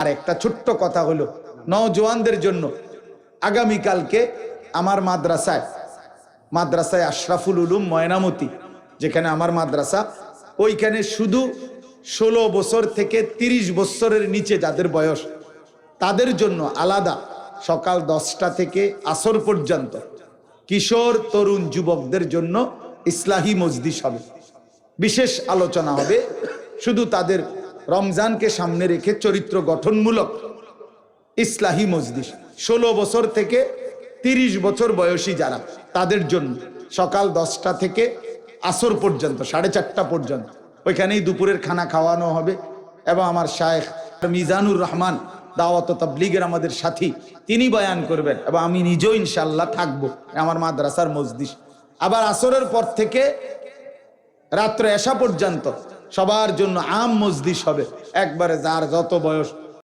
আর একটা ছোট্ট কথা হলো, নওজোয়ানদের জন্য আগামীকালকে আমার মাদ্রাসায় মাদ্রাসায় আশরাফুল উলুম ময়নামতি, যেখানে আমার মাদ্রাসা, ওইখানে শুধু ষোলো বছর থেকে ৩০ বছরের নিচে যাদের বয়স, তাদের জন্য আলাদা সকাল দশটা থেকে আসর পর্যন্ত কিশোর, তরুণ যুবকদের জন্য ইসলাহী মজদিস হবে। বিশেষ আলোচনা হবে, শুধু তাদের রমজানকে সামনে রেখে চরিত্র গঠনমূলক ইসলাহী মজলিস। ষোলো বছর থেকে তিরিশ বছর বয়সী যারা, তাদের জন্য সকাল দশটা থেকে আসর পর্যন্ত, সাড়ে চারটা পর্যন্ত, ওইখানেই দুপুরের খানা খাওয়ানো হবে। এবং আমার শায়েখ মিজানুর রহমান, দাওয়াত তাবলিগের আমাদের সাথী, তিনি বয়ান করবেন। এবং আমি নিজেও ইনশাল্লাহ থাকব আমার মাদ্রাসার মজলিস। আবার আসরের পর থেকে রাত্র এসা পর্যন্ত সবার জন্য আম মজলিস হবে। একবারে যার যত বয়স